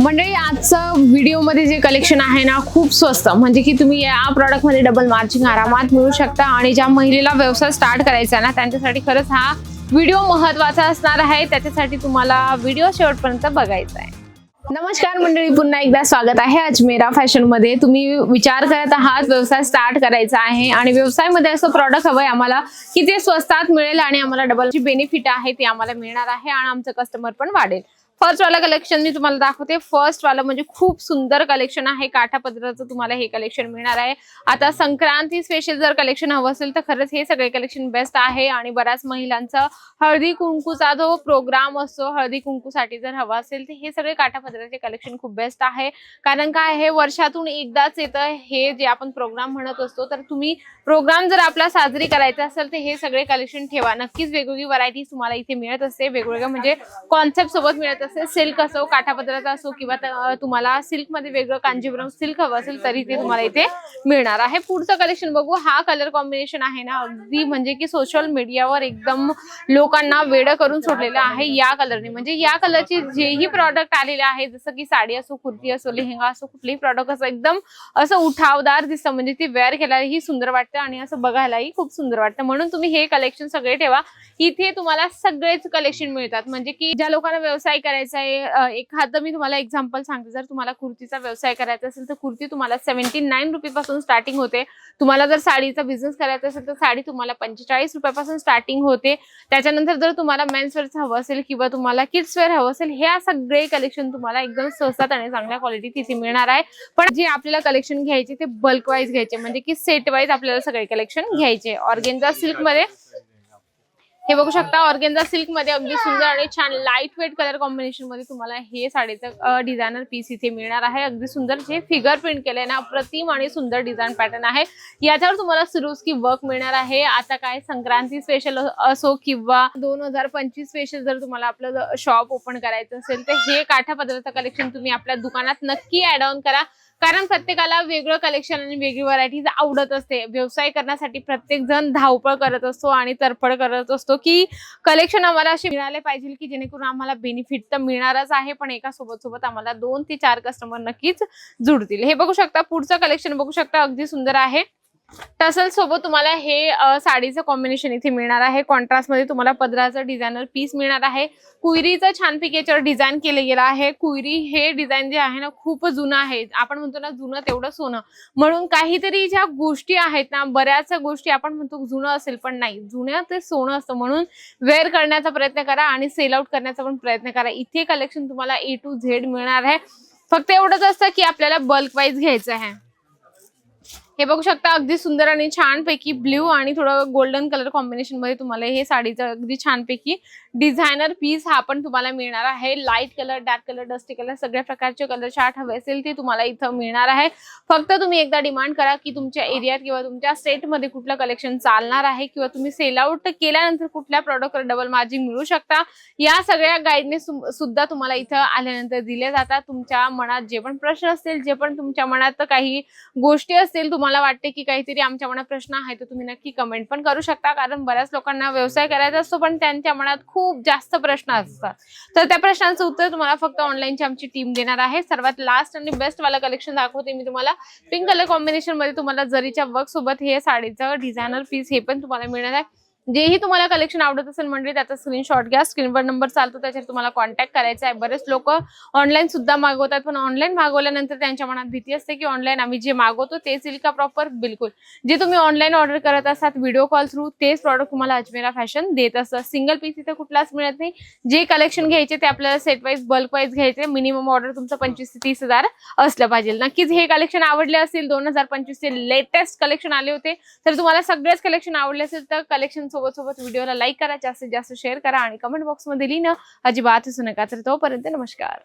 मंडळी आजचं व्हिडिओमध्ये जे कलेक्शन आहे ना खूप स्वस्त. म्हणजे की तुम्ही या प्रॉडक्टमध्ये डबल मार्जिन आरामात मिळू शकता आणि ज्या महिलेला व्यवसाय स्टार्ट करायचा आहे ना त्यांच्यासाठी खरंच हा व्हिडिओ महत्त्वाचा असणार आहे. त्याच्यासाठी तुम्हाला व्हिडिओ शेवटपर्यंत बघायचा आहे. नमस्कार मंडळी पुन्हा एकदा स्वागत आहे. अजमेरा फॅशनमध्ये तुम्ही विचार करत आहात व्यवसाय स्टार्ट करायचा आहे आणि व्यवसायामध्ये असं प्रॉडक्ट हवंय आम्हाला की ते स्वस्तात मिळेल आणि आम्हाला डबल जी बेनिफिट आहे ते आम्हाला मिळणार आहे आणि आमचं कस्टमर पण वाढेल. फर्स्ट वाला कलेक्शन मी तुम्हाला दाखवते. फर्स्ट वाला म्हणजे खूप सुंदर कलेक्शन आहे. काठा पदराचं तुम्हाला हे कलेक्शन मिळणार आहे. आता संक्रांती स्पेशल जर कलेक्शन हवं असेल तर खरंच हे सगळे कलेक्शन बेस्ट आहे. आणि बऱ्याच महिलांचा हळदी कुंकूचा जो प्रोग्राम असतो हळदी कुंकूसाठी जर हवा असेल तर हे सगळे काठा पदराचे कलेक्शन खूप बेस्ट आहे. कारण काय आहे वर्षातून एकदाच येतं हे जे आपण प्रोग्राम म्हणत असतो. तर तुम्ही प्रोग्राम जर आपला साजरी करायचा असेल तर हे सगळे कलेक्शन ठेवा. नक्कीच वेगवेगळी व्हरायटी तुम्हाला इथे मिळत असते. वेगवेगळ्या म्हणजे कॉन्सेप्ट सोबत मिळत असते सिल्क असो काठापदराचा असो किंवा तुम्हाला सिल्कमध्ये वेगळं कांजीवरम सिल्क हवं असेल तरी ते तुम्हाला इथे मिळणार आहे. पुढचं कलेक्शन बघू. हा कलर कॉम्बिनेशन आहे ना अगदी म्हणजे की सोशल मीडियावर एकदम लोकांना वेड करून सोडलेलं आहे या कलरने म्हणजे या कलरचे जेही प्रॉडक्ट आलेले आहे जसं की साडी असो कुर्ती असो लेहंगा असो कुठलेही प्रॉडक्ट असो एकदम असं उठावदार दिसतं. म्हणजे ती वेअर केल्यालाही सुंदर वाटतं आणि असं बघायलाही खूप सुंदर वाटतं. म्हणून तुम्ही हे कलेक्शन सगळे ठेवा. इथे तुम्हाला सगळेच कलेक्शन मिळतात. म्हणजे की ज्या लोकांना व्यवसाय करायचा आहे. एखादं मी तुम्हाला एक्झाम्पल सांगते. जर तुम्हाला कुर्तीचा व्यवसाय करायचा असेल तर कुर्ती तुम्हाला सेव्हन्टी नाईन रुपीपासून स्टार्टिंग होते. तुम्हाला जर साडीचा बिझनेस करायचा असेल तर साडी तुम्हाला पंचेचाळीस रुपयापासून स्टार्टिंग होते. त्याच्यानंतर जर तुम्हाला मेन्सवेअरचं हवं असेल किंवा तुम्हाला किड्स वेअर हवं असेल हे सगळे कलेक्शन तुम्हाला एकदम स्वस्तात आणि चांगल्या क्वालिटी तिथे मिळणार आहे. पण जे आपल्याला कलेक्शन घ्यायचे ते बल्क वाईज घ्यायचे. म्हणजे की सेट वाईज आपल्याला सगळे कलेक्शन घ्यायचे. ऑर्गेन्झा सिल्कमध्ये हे बघू शकता ऑर्गेन्झा सिल्कमध्ये अगदी सुंदर आणि छान लाइट वेट कलर कॉम्बिनेशनमध्ये तुम्हाला हे साडीचं डिझायनर पीस इथे मिळणार आहे. अगदी सुंदर जे फिगर प्रिंट केलंय ना अप्रतिम आणि सुंदर डिझाईन पॅटर्न आहे. याच्यावर तुम्हाला की वर्क मिळणार आहे. आता काय संक्रांती स्पेशल असो किंवा दोन हजार पंचवीस स्पेशल जर तुम्हाला आपलं शॉप ओपन करायचं असेल तर हे काठा पदार्थ कलेक्शन तुम्ही आपल्या दुकानात नक्की ऍड ऑन करा. कारण प्रत्येकाला वेगळं कलेक्शन आणि वेगळी व्हरायटीज आवडत असते. व्यवसाय करण्यासाठी प्रत्येक जण धावपळ करत असतो आणि तरफड करत असतो की कलेक्शन आम्हाला असे मिळाले पाहिजे की जेणेकरून आम्हाला बेनिफिट तर मिळणारच आहे पण एका सोबत सोबत आम्हाला दोन ते चार कस्टमर नक्कीच जुडतील. हे बघू शकता पुढचं कलेक्शन बघू शकता अगदी सुंदर आहे. टसल सोबत तुम्हाला हे साडीचं कॉम्बिनेशन इथे मिळणार आहे. कॉन्ट्रास्टमध्ये तुम्हाला पदराचं डिझायनर पीस मिळणार आहे. कुयरीचं छानपैकी याच्यावर डिझाईन केलं गेलं आहे. कुयरी हे डिझाईन जे आहे ना खूप जुनं आहे. आपण म्हणतो ना जुनं तेवढं सोनं. म्हणून काहीतरी ज्या गोष्टी आहेत ना बऱ्याच गोष्टी आपण म्हणतो जुनं असेल पण नाही. जुन्या ते सोनं असतं. म्हणून वेअर करण्याचा प्रयत्न करा आणि सेल आउट करण्याचा पण प्रयत्न करा. इथे कलेक्शन तुम्हाला ए टू झेड मिळणार आहे. फक्त एवढंच असतं की आपल्याला बल्क वाईज घ्यायचं आहे. हे बघू शकता अगदी सुंदर आणि छानपैकी ब्ल्यू आणि थोडं गोल्डन कलर कॉम्बिनेशनमध्ये तुम्हाला हे साडीचं अगदी छानपैकी डिझायनर पीस हा पण तुम्हाला मिळणार आहे. Light colour dark colour dusty colour सगळ्या प्रकारचे कलर चार्ट हवे असेल ते तुम्हाला इथं मिळणार आहे. फक्त तुम्ही एकदा डिमांड करा की तुमच्या एरियात किंवा तुमच्या स्टेटमध्ये कुठलं कलेक्शन चालणार आहे किंवा तुम्ही सेल आउट केल्यानंतर कुठल्या प्रॉडक्टवर डबल मार्जिन मिळू शकता. या सगळ्या गाईडने सुद्धा तुम्हाला इथं आल्यानंतर दिले जातात. तुमच्या मनात जे पण प्रश्न असतील जे पण तुमच्या मनात काही गोष्टी असतील तुम्हाला वाटते की काहीतरी आमच्या मनात प्रश्न आहे तर तुम्ही नक्की कमेंट पण करू शकता. कारण बऱ्याच लोकांना व्यवसाय करायचा असतो पण त्यांच्या मनात खूप जास्त प्रश्न असतात. तर त्या प्रश्नांचं उत्तर तुम्हाला फक्त ऑनलाईनची आमची टीम देणार आहे. सर्वात लास्ट आणि बेस्ट वाला कलेक्शन दाखवते मी तुम्हाला. पिंक कलर कॉम्बिनेशनमध्ये तुम्हाला जरीच्या वर्क सोबत हे साडीचं डिझायनर पीस हे पण तुम्हाला मिळणार आहे. जेही तुम्हाला कलेक्शन आवडत असेल म्हणजे त्याचा स्क्रीनशॉट घ्या. स्क्रीनवर नंबर चालतो त्याच्यावर तुम्हाला कॉन्टॅक्ट करायचा आहे. बरेच लोक ऑनलाईन सुद्धा मागवतात पण ऑनलाईन मागवल्यानंतर त्यांच्या मनात भीती असते की ऑनलाईन आम्ही जे मागवतो तेच येईल का प्रॉपर बिलकुल. जे तुम्ही ऑनलाईन ऑर्डर करत असतात व्हिडिओ कॉल थ्रू तेच प्रॉडक्ट तुम्हाला अजमेरा फॅशन देत असतात. सिंगल पीस इथे कुठलाच मिळत नाही. जे कलेक्शन घ्यायचे ते आपल्याला सेट वाईज बल्क वाईज घ्यायचे. मिनिमम ऑर्डर तुमचं पंचवीस ते तीस हजार असलं पाहिजे. नक्कीच हे कलेक्शन आवडले असेल दोन हजार पंचवीसचे लेटेस्ट कलेक्शन आले होते. तर तुम्हाला सगळेच कलेक्शन आवडले असेल तर कलेक्शन सोबत सोबत व्हिडिओला लाईक करा जास्तीत जास्त शेअर करा आणि कमेंट बॉक्समध्ये लिहिणं अजिबात विसरू नका. तर तोपर्यंत नमस्कार.